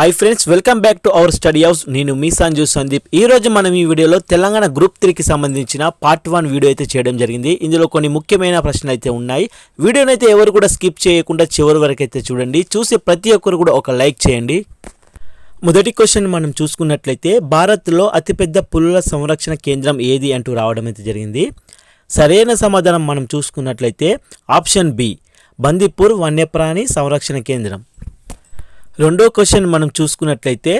Hi friends welcome back to our study house నేను మీ సంజు సందీప్. ఈ రోజు మనం ఈ వీడియోలో తెలంగాణ గ్రూప్ త్రీకి సంబంధించిన పార్ట్ వన్ వీడియో అయితే చేయడం జరిగింది. ఇందులో కొన్ని ముఖ్యమైన ప్రశ్నలు అయితే ఉన్నాయి. వీడియోని అయితే ఎవరు కూడా స్కిప్ చేయకుండా చివరి వరకు అయితే చూడండి. చూసి ప్రతి ఒక్కరు కూడా ఒక లైక్ చేయండి. మొదటి క్వశ్చన్ మనం చూసుకున్నట్లయితే భారత్లో అతిపెద్ద పులుల సంరక్షణ కేంద్రం ఏది అంటూ రావడం అయితే జరిగింది. సరైన సమాధానం మనం చూసుకున్నట్లయితే ఆప్షన్ బి బందీపూర్ వన్యప్రాణి సంరక్షణ కేంద్రం. రెండో క్వశ్చన్ మనం చూసుకున్నట్లయితే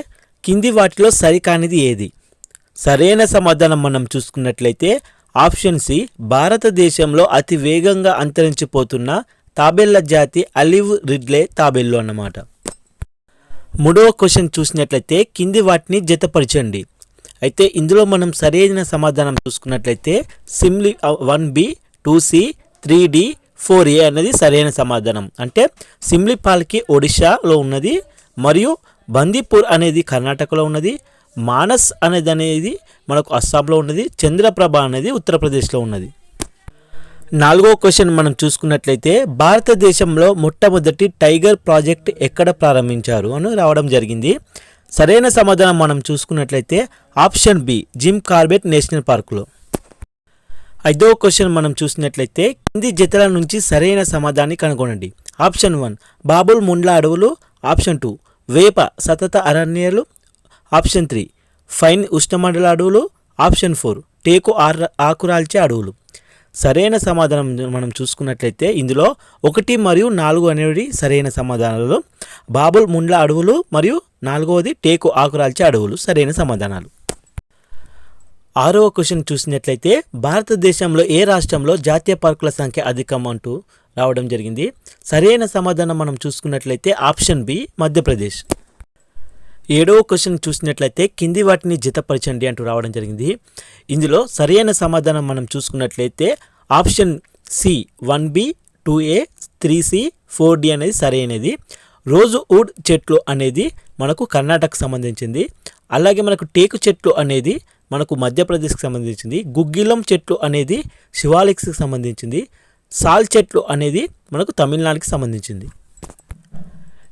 కింది వాటిలో సరికానిది ఏది? సరైన సమాధానం మనం చూసుకున్నట్లయితే ఆప్షన్ సి భారతదేశంలో అతి వేగంగా అంతరించిపోతున్న తాబెల్ల జాతి అలివ్ రిడ్లే తాబెల్లు అన్నమాట. మూడవ క్వశ్చన్ చూసినట్లయితే కింది వాటిని జతపరచండి. అయితే ఇందులో మనం సరైన సమాధానం చూసుకున్నట్లయితే simply one B two C three D four A అనేది సరైన సమాధానం. అంటే సిమ్లిపాల్కి ఒడిశాలో ఉన్నది మరియు బందీపూర్ అనేది కర్ణాటకలో ఉన్నది మానస్ అనేది అనేది మనకు అస్సాంలో ఉన్నది చంద్రప్రభ అనేది ఉత్తరప్రదేశ్లో ఉన్నది. నాలుగో క్వశ్చన్ మనం చూసుకున్నట్లయితే భారతదేశంలో మొట్టమొదటి టైగర్ ప్రాజెక్ట్ ఎక్కడ ప్రారంభించారు అని రావడం జరిగింది. సరైన సమాధానం మనం చూసుకున్నట్లయితే option B Jim Corbett national పార్కులో. ఐదవ క్వశ్చన్ మనం చూసినట్లయితే కింది జతల నుంచి సరైన సమాధానాన్ని కనుగొనండి. ఆప్షన్ వన్ బాబుల్ ముండ్ల అడవులు. ఆప్షన్ టూ వేప సతత అరణ్యాలు ఆప్షన్ త్రీ. ఫైన్ ఉష్ణమండల అడవులు ఆప్షన్ ఫోర్. టేకు ఆర్ ఆకురాల్చే అడవులు. సరైన సమాధానం మనం చూసుకున్నట్లయితే ఇందులో ఒకటి మరియు నాలుగు అనేవి సరైన సమాధానాలు. బాబుల్ ముండ్ల అడవులు మరియు నాలుగవది టేకు ఆకురాల్చే అడవులు సరైన సమాధానాలు. ఆరవ క్వశ్చన్ చూసినట్లయితే భారతదేశంలో ఏ రాష్ట్రంలో జాతీయ పార్కుల సంఖ్య అధికం అంటూ రావడం జరిగింది. సరైన సమాధానం మనం చూసుకున్నట్లయితే ఆప్షన్ బి మధ్యప్రదేశ్. ఏడవ క్వశ్చన్ చూసినట్లయితే కింది వాటిని జతపరచండి అంటూ రావడం జరిగింది. ఇందులో సరైన సమాధానం మనం చూసుకున్నట్లయితే option C one B two A three C four D అనేది సరైనది. రోజు వుడ్ చెట్లు అనేది మనకు కర్ణాటకకు సంబంధించింది. అలాగే మనకు టేకు చెట్లు అనేది మనకు మధ్యప్రదేశ్కి సంబంధించింది. గుగ్గిలం చెట్లు అనేది శివాలిక్స్కి సంబంధించింది. సాల్ చెట్లు అనేది మనకు తమిళనాడుకి సంబంధించింది.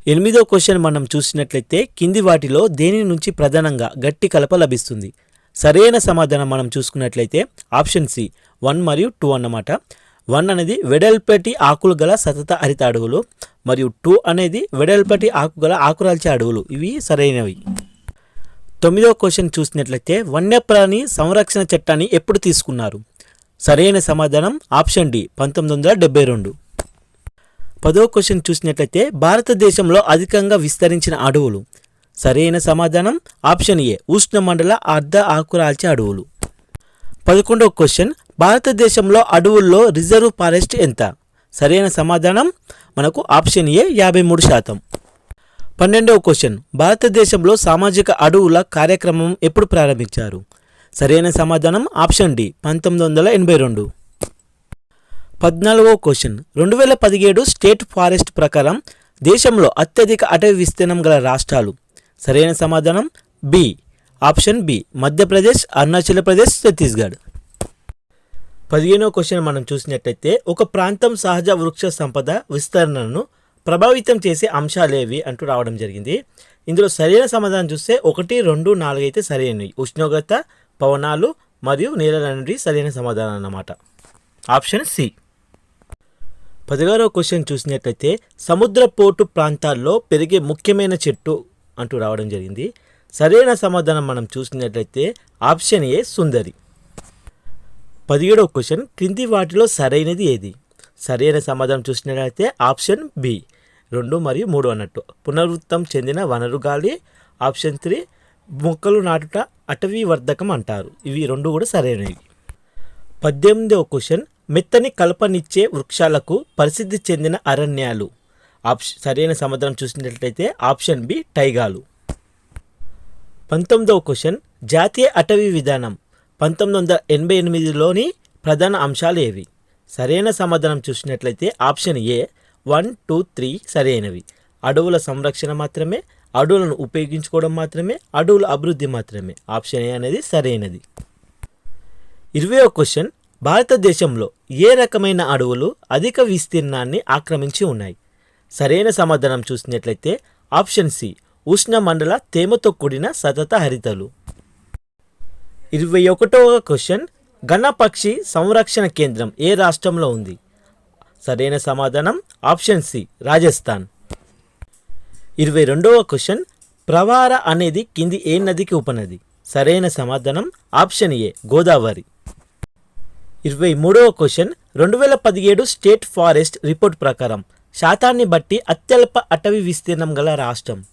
ఎనిమిదో క్వశ్చన్ మనం చూసినట్లయితే కింది వాటిలో దేని నుంచి ప్రధానంగా గట్టి కలప లభిస్తుంది? సరైన సమాధానం మనం చూసుకున్నట్లయితే ఆప్షన్ సి వన్ మరియు టూ అన్నమాట. వన్ అనేది వెడల్పటి ఆకులు గల సతత హరిత అడవులు మరియు టూ అనేది వెడల్పటి ఆకు గల ఆకురాల్చే అడవులు. ఇవి సరైనవి. తొమ్మిదో క్వశ్చన్ చూసినట్లయితే వన్యప్రాణి సంరక్షణ చట్టాన్ని ఎప్పుడు తీసుకున్నారు? సరైన సమాధానం ఆప్షన్ డి పంతొమ్మిది వందల డెబ్బై రెండు. పదో క్వశ్చన్ చూసినట్లయితే భారతదేశంలో అధికంగా విస్తరించిన అడవులు. సరైన సమాధానం ఆప్షన్ ఏ ఉష్ణమండల అర్ధ ఆకురాల్చే అడవులు. పదకొండవ క్వశ్చన్ భారతదేశంలో అడవుల్లో రిజర్వ్ ఫారెస్ట్ ఎంత? సరైన సమాధానం మనకు ఆప్షన్ ఏ యాభై మూడు శాతం. పన్నెండవ క్వశ్చన్ భారతదేశంలో సామాజిక అడవుల కార్యక్రమం ఎప్పుడు ప్రారంభించారు? సరైన సమాధానం ఆప్షన్ డి పంతొమ్మిది వందల ఎనభై రెండు. పద్నాలుగో క్వశ్చన్. రెండు వేల పదిహేడు స్టేట్ ఫారెస్ట్ ప్రకారం దేశంలో అత్యధిక అటవీ విస్తీర్ణం గల రాష్ట్రాలు. సరైన సమాధానం B. Option B Madhya Pradesh Arunachal Pradesh Chhattisgarh. పదిహేనో క్వశ్చన్ మనం చూసినట్టయితే ఒక ప్రాంతం సహజ వృక్ష సంపద విస్తరణను ప్రభావితం చేసే అంశాలేవి అంటూ రావడం జరిగింది. ఇందులో సరైన సమాధానం చూస్తే ఒకటి రెండు నాలుగు అయితే సరైనవి. ఉష్ణోగ్రత పవనాలు మరియు నీళ్ళ సరైన సమాధానం అన్నమాట. Option C. పదిహారవ క్వశ్చన్ చూసినట్లయితే సముద్ర పోర్టు ప్రాంతాల్లో పెరిగే ముఖ్యమైన చెట్టు అంటూ రావడం జరిగింది. సరైన సమాధానం మనం చూసినట్లయితే ఆప్షన్ ఏ సుందరి. పదిహేడవ క్వశ్చన్ క్రింది వాటిలో సరైనది ఏది? సరైన సమాధానం చూసినట్లయితే ఆప్షన్ బి. రెండు మరియు మూడు అన్నట్టు. పునరుత్తం చెందిన వనరు గాలి ఆప్షన్ త్రీ మొక్కలు నాటుట అటవీ వర్ధకం అంటారు ఇవి రెండు కూడా సరైనవి. పద్దెనిమిదవ క్వశ్చన్. మెత్తని కలపనిచ్చే వృక్షాలకు ప్రసిద్ధి చెందిన అరణ్యాలు. ఆప్షన్ సరైన సమాధానం చూసినట్లయితే ఆప్షన్ బి టైగాలు. పంతొమ్మిదవ క్వశ్చన్. జాతీయ అటవీ విధానం. పంతొమ్మిది వందల ఎనభై ఎనిమిదిలోని ప్రధాన అంశాలు ఏవి? సరైన సమాధానం చూసినట్లయితే option A one two three సరైనవి. అడవుల సంరక్షణ మాత్రమే అడవులను ఉపయోగించుకోవడం మాత్రమే అడవుల అభివృద్ధి మాత్రమే. ఆప్షన్ ఏ అనేది సరైనది. ఇరవై క్వశ్చన్. భారతదేశంలో ఏ రకమైన అడవులు అధిక విస్తీర్ణాన్ని ఆక్రమించి ఉన్నాయి? సరైన సమాధానం చూసినట్లయితే ఆప్షన్ సి ఉష్ణ మండల తేమతో కూడిన సతత హరితలు. ఇరవై ఒకటవ క్వశ్చన్. ఘనపక్షి సంరక్షణ కేంద్రం ఏ రాష్ట్రంలో ఉంది? సరైన సమాధానం ఆప్షన్ సి రాజస్థాన్. ఇరవై రెండవ క్వశ్చన్. ప్రవార అనేది కింది ఏ నదికి ఉపనది? సరైన సమాధానం ఆప్షన్ ఏ గోదావరి. ఇరవై మూడవ క్వశ్చన్. రెండు వేల పదిహేడు స్టేట్ ఫారెస్ట్ రిపోర్ట్ ప్రకారం శాతాన్ని బట్టి అత్యల్ప అటవీ విస్తీర్ణం గల రాష్ట్రం.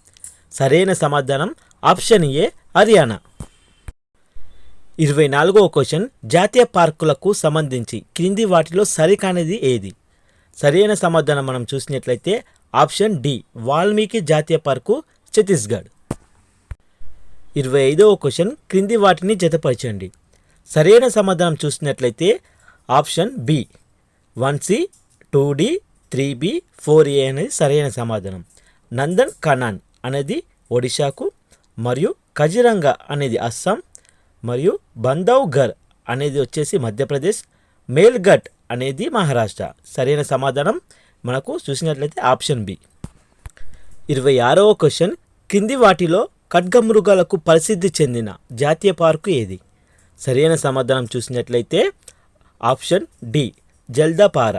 సరైన సమాధానం ఆప్షన్ ఏ హర్యానా. ఇరవై నాలుగవ క్వశ్చన్. జాతీయ పార్కులకు సంబంధించి క్రింది వాటిలో సరికానిది ఏది? సరైన సమాధానం మనం చూసినట్లయితే ఆప్షన్ డి వాల్మీకి జాతీయ పార్కు ఛత్తీస్గఢ్. ఇరవై ఐదవ క్వశ్చన్ క్రింది వాటిని జతపరచండి. సరైన సమాధానం చూసినట్లయితే option B one C two D three B four A అనేది సరైన సమాధానం. నందన్ కనాన్ అనేది ఒడిశాకు మరియు కజిరంగా అనేది అస్సాం మరియు బంధవ్ఘర్ అనేది వచ్చేసి మధ్యప్రదేశ్ మేల్ఘట్ అనేది మహారాష్ట్ర. సరైన సమాధానం మనకు చూసినట్లయితే ఆప్షన్ బి. ఇరవై ఆరవ క్వశ్చన్ కింది వాటిలో ఖడ్గమృగాలకు ప్రసిద్ధి చెందిన జాతీయ పార్కు ఏది? సరైన సమాధానం చూసినట్లయితే ఆప్షన్ డి జల్దాపార.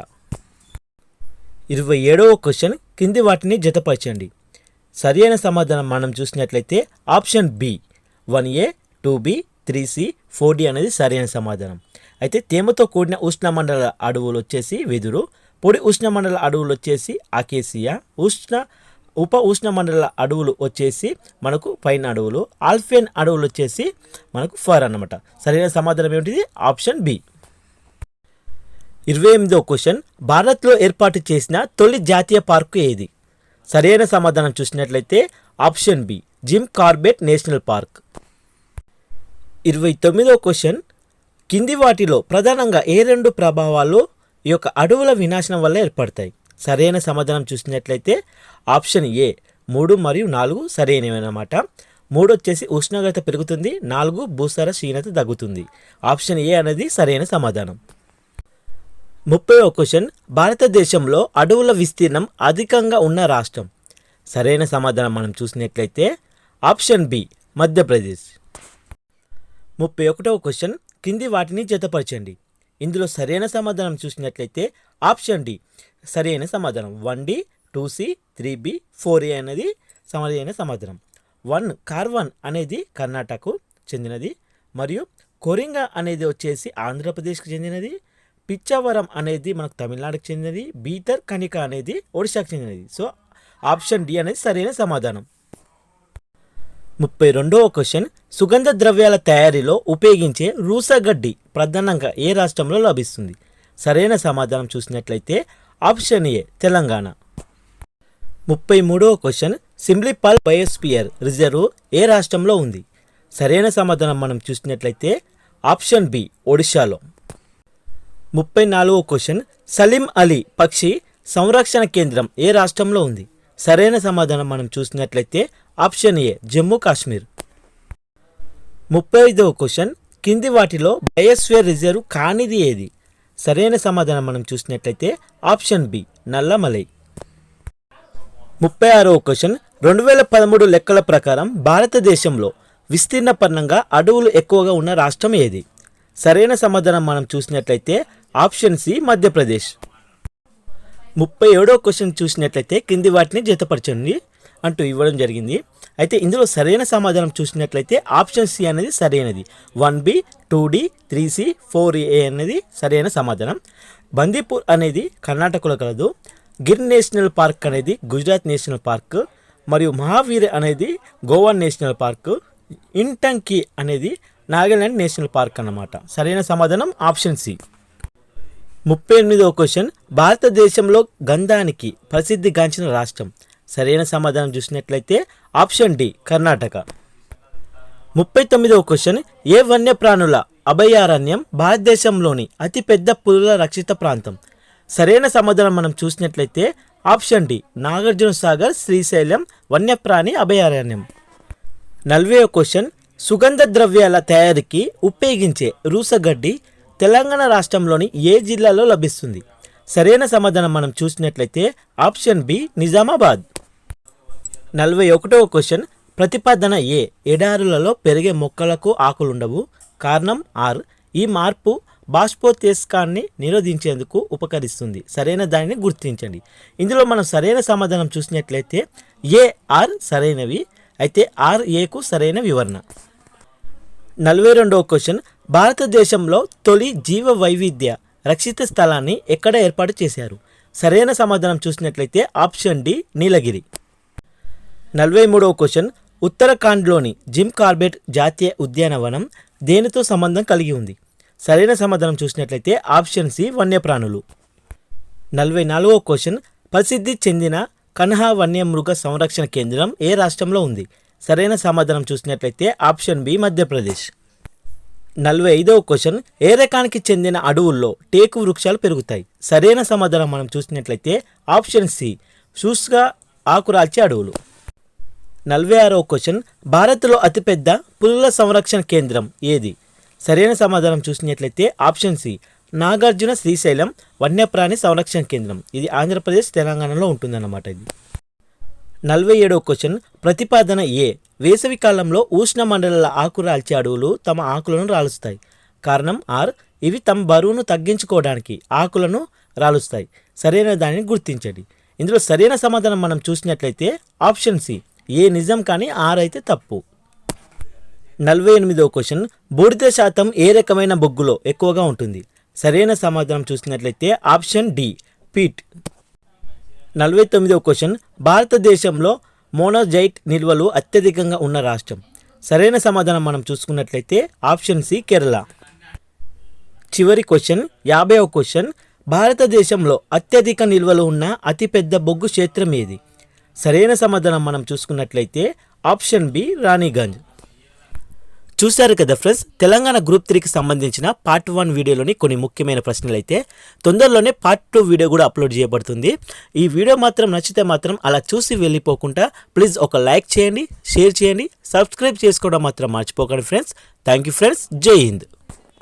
ఇరవై ఏడవ క్వశ్చన్ కింది వాటిని జతపరచండి. సరైన సమాధానం మనం చూసినట్లయితే option B one A two B three C four D అనేది సరైన సమాధానం. అయితే తేమతో కూడిన ఉష్ణమండల అడవులు వచ్చేసి వెదురు పొడి ఉష్ణమండల అడవులు వచ్చేసి అకేసియా ఉష్ణ ఉప ఉష్ణమండల అడవులు వచ్చేసి మనకు పైన అడవులు ఆల్ఫేన్ అడవులు వచ్చేసి మనకు ఫర్ అన్నమాట. సరైన సమాధానం ఏమిటిది? Option B. ఇరవై ఎనిమిదో క్వశ్చన్. భారత్లో ఏర్పాటు చేసిన తొలి జాతీయ పార్కు ఏది? సరైన సమాధానం చూసినట్లయితే option B. Jim Corbett national park. ఇరవై తొమ్మిదో క్వశ్చన్. కింది వాటిలో ప్రధానంగా ఏ రెండు ప్రభావాలు ఈ యొక్క అడవుల వినాశనం వల్ల ఏర్పడతాయి. సరైన సమాధానం చూసినట్లయితే ఆప్షన్ ఏ మూడు మరియు నాలుగు సరైనవి అన్నమాట మూడు వచ్చేసి ఉష్ణోగ్రత పెరుగుతుంది నాలుగు భూసార క్షీణత తగ్గుతుంది. ఆప్షన్ ఏ అనేది సరైన సమాధానం. ముప్పై క్వశ్చన్. భారతదేశంలో అడవుల విస్తీర్ణం అధికంగా ఉన్న రాష్ట్రం. సరైన సమాధానం మనం చూసినట్లయితే ఆప్షన్ బి మధ్యప్రదేశ్. ముప్పై ఒకటవ క్వశ్చన్. కింది వాటిని జతపరచండి. ఇందులో సరైన సమాధానం చూసినట్లయితే ఆప్షన్ డి సరైన సమాధానం. One D two C three B four A అనేది సరైన సమాధానం. వన్ కార్వన్ అనేది కర్ణాటకకు చెందినది. మరియు కొరింగ అనేది వచ్చేసి ఆంధ్రప్రదేశ్కి చెందినది. పిచ్చవరం అనేది మనకు తమిళనాడుకు చెందినది. బీతర్ కనిక అనేది ఒడిశాకు చెందినది. సో ఆప్షన్ డి అనేది సరైన సమాధానం. ముప్పై రెండవ క్వశ్చన్ సుగంధ ద్రవ్యాల తయారీలో ఉపయోగించే రూసగడ్డి ప్రధానంగా ఏ రాష్ట్రంలో లభిస్తుంది? సరైన సమాధానం చూసినట్లయితే ఆప్షన్ ఏ తెలంగాణ. ముప్పై మూడవ క్వశ్చన్ సింప్లిపాల్ బయోస్పియర్ రిజర్వ్ ఏ రాష్ట్రంలో ఉంది? సరైన సమాధానం మనం చూసినట్లయితే ఆప్షన్ బి ఒడిశాలో. ముప్పై నాలుగవ క్వశ్చన్ సలీం అలీ పక్షి సంరక్షణ కేంద్రం ఏ రాష్ట్రంలో ఉంది? సరైన సమాధానం మనం చూసినట్లయితే ఆప్షన్ ఏ జమ్మూ కాశ్మీర్. ముప్పై ఐదవ క్వశ్చన్ కింది వాటిలో బయోస్ఫియర్ రిజర్వ్ కానిది ఏది? సరైన సమాధానం మనం చూసినట్లయితే ఆప్షన్ బి నల్లమలై. ముప్పై ఆరవ క్వశ్చన్ రెండు వేల పదమూడు లెక్కల ప్రకారం భారతదేశంలో విస్తీర్ణ పరంగా అడవులు ఎక్కువగా ఉన్న రాష్ట్రం ఏది? సరైన సమాధానం మనం చూసినట్లయితే ఆప్షన్ సి మధ్యప్రదేశ్. ముప్పై ఏడో క్వశ్చన్ చూసినట్లయితే క్రింది వాటిని జతపరచండి అంటూ ఇవ్వడం జరిగింది. అయితే ఇందులో సరైన సమాధానం చూసినట్లయితే ఆప్షన్ సి అనేది సరైనది. One B two D three C four A అనేది సరైన సమాధానం. బందీపూర్ అనేది కర్ణాటకలో కలదు. గిర్ నేషనల్ పార్క్ అనేది గుజరాత్ నేషనల్ పార్క్. మరియు మహావీర్ అనేది గోవా నేషనల్ పార్క్. ఇంటంకి అనేది నాగాలాండ్ నేషనల్ పార్క్ అన్నమాట. సరైన సమాధానం ఆప్షన్ సి. ముప్పై ఎనిమిదవ క్వశ్చన్. భారతదేశంలో గంధానికి ప్రసిద్ధిగాంచిన రాష్ట్రం. సరైన సమాధానం చూసినట్లయితే ఆప్షన్ డి కర్ణాటక. ముప్పై తొమ్మిదవ క్వశ్చన్. ఏ వన్యప్రాణుల అభయారణ్యం భారతదేశంలోని అతిపెద్ద పులుల రక్షిత ప్రాంతం? సరైన సమాధానం మనం చూసినట్లయితే ఆప్షన్ డి నాగార్జున సాగర్ శ్రీశైలం వన్యప్రాణి అభయారణ్యం. నలభై క్వశ్చన్. సుగంధ ద్రవ్యాల తయారీకి ఉపయోగించే రూసగడ్డి తెలంగాణ రాష్ట్రంలోని ఏ జిల్లాలో లభిస్తుంది? సరైన సమాధానం మనం చూసినట్లయితే ఆప్షన్ బి నిజామాబాద్. నలభై ఒకటవ క్వశ్చన్ ప్రతిపాదన ఏ? ఎడారులలో పెరిగే మొక్కలకు ఆకులుండవు. కారణం ఆర్ ఈ మార్పు బాష్పోత్యస్కాన్ని నిరోధించేందుకు ఉపకరిస్తుంది. సరైన దానిని గుర్తించండి. ఇందులో మనం సరైన సమాధానం చూసినట్లయితే ఏ ఆర్ సరైనవి? అయితే ఆర్ ఏకు సరైన వివరణ. నలభై రెండవ క్వశ్చన్ భారతదేశంలో తొలి జీవ వైవిధ్య రక్షిత స్థలాన్ని ఎక్కడ ఏర్పాటు చేశారు? సరైన సమాధానం చూసినట్లయితే ఆప్షన్ డి నీలగిరి. నలభై మూడవ క్వశ్చన్. ఉత్తరాఖండ్లోని జిమ్ కార్బెట్ జాతీయ ఉద్యానవనం దేనితో సంబంధం కలిగి ఉంది? సరైన సమాధానం చూసినట్లయితే ఆప్షన్ సి వన్యప్రాణులు. నలభై నాలుగవ క్వశ్చన్. ప్రసిద్ధి చెందిన కన్హా వన్యమృగ సంరక్షణ కేంద్రం ఏ రాష్ట్రంలో ఉంది? సరైన సమాధానం చూసినట్లయితే ఆప్షన్ బి మధ్యప్రదేశ్. నలభై ఐదవ క్వశ్చన్ ఏ రకానికి చెందిన అడవుల్లో టేకు వృక్షాలు పెరుగుతాయి. సరైన సమాధానం మనం చూసినట్లయితే ఆప్షన్ సి షూస్గా ఆకురాల్చే అడవులు. నలభై ఆరవ క్వశ్చన్ భారత్లో అతిపెద్ద పులుల సంరక్షణ కేంద్రం ఏది? సరైన సమాధానం చూసినట్లయితే ఆప్షన్ సి నాగార్జున శ్రీశైలం వన్యప్రాణి సంరక్షణ కేంద్రం. ఇది ఆంధ్రప్రదేశ్ తెలంగాణలో ఉంటుందన్నమాట ఇది. నలభై ఏడవ క్వశ్చన్ ప్రతిపాదన ఏ? వేసవికాలంలో ఉష్ణ మండలాల ఆకురాల్చే అడవులు తమ ఆకులను రాలుస్తాయి. కారణం ఆర్ ఇవి తమ బరువును తగ్గించుకోవడానికి ఆకులను రాలుస్తాయి. సరైన దానిని గుర్తించండి. ఇందులో సరైన సమాధానం మనం చూసినట్లయితే ఆప్షన్ సి ఏ నిజం కానీ ఆర్ అయితే తప్పు. నలభై ఎనిమిదవ క్వశ్చన్ బూడిద శాతం ఏ రకమైన బొగ్గులో ఎక్కువగా ఉంటుంది? సరైన సమాధానం చూసినట్లయితే ఆప్షన్ డి పీట్. నలభై తొమ్మిదవ క్వశ్చన్ భారతదేశంలో మోనోజైట్ నిల్వలు అత్యధికంగా ఉన్న రాష్ట్రం. సరైన సమాధానం మనం చూసుకున్నట్లయితే ఆప్షన్ సి కేరళ. చివరి క్వశ్చన్ యాభైవ క్వశ్చన్ భారతదేశంలో అత్యధిక నిల్వలు ఉన్న అతిపెద్ద బొగ్గు క్షేత్రం ఏది? సరైన సమాధానం మనం చూసుకున్నట్లయితే ఆప్షన్ బి రాణిగంజ్. చూశారు కదా ఫ్రెండ్స్? తెలంగాణ గ్రూప్ త్రీకి సంబంధించిన పార్ట్ వన్ వీడియోలోని కొన్ని ముఖ్యమైన ప్రశ్నలు అయితే తొందరలోనే పార్ట్ టూ వీడియో కూడా అప్లోడ్ చేయబడుతుంది. ఈ వీడియో మాత్రం నచ్చితే మాత్రం అలా చూసి వెళ్ళిపోకుండా ప్లీజ్ ఒక లైక్ చేయండి షేర్ చేయండి సబ్స్క్రైబ్ చేసుకోవడం మాత్రం మర్చిపోకండి ఫ్రెండ్స్. Thank you friends. జై హింద్.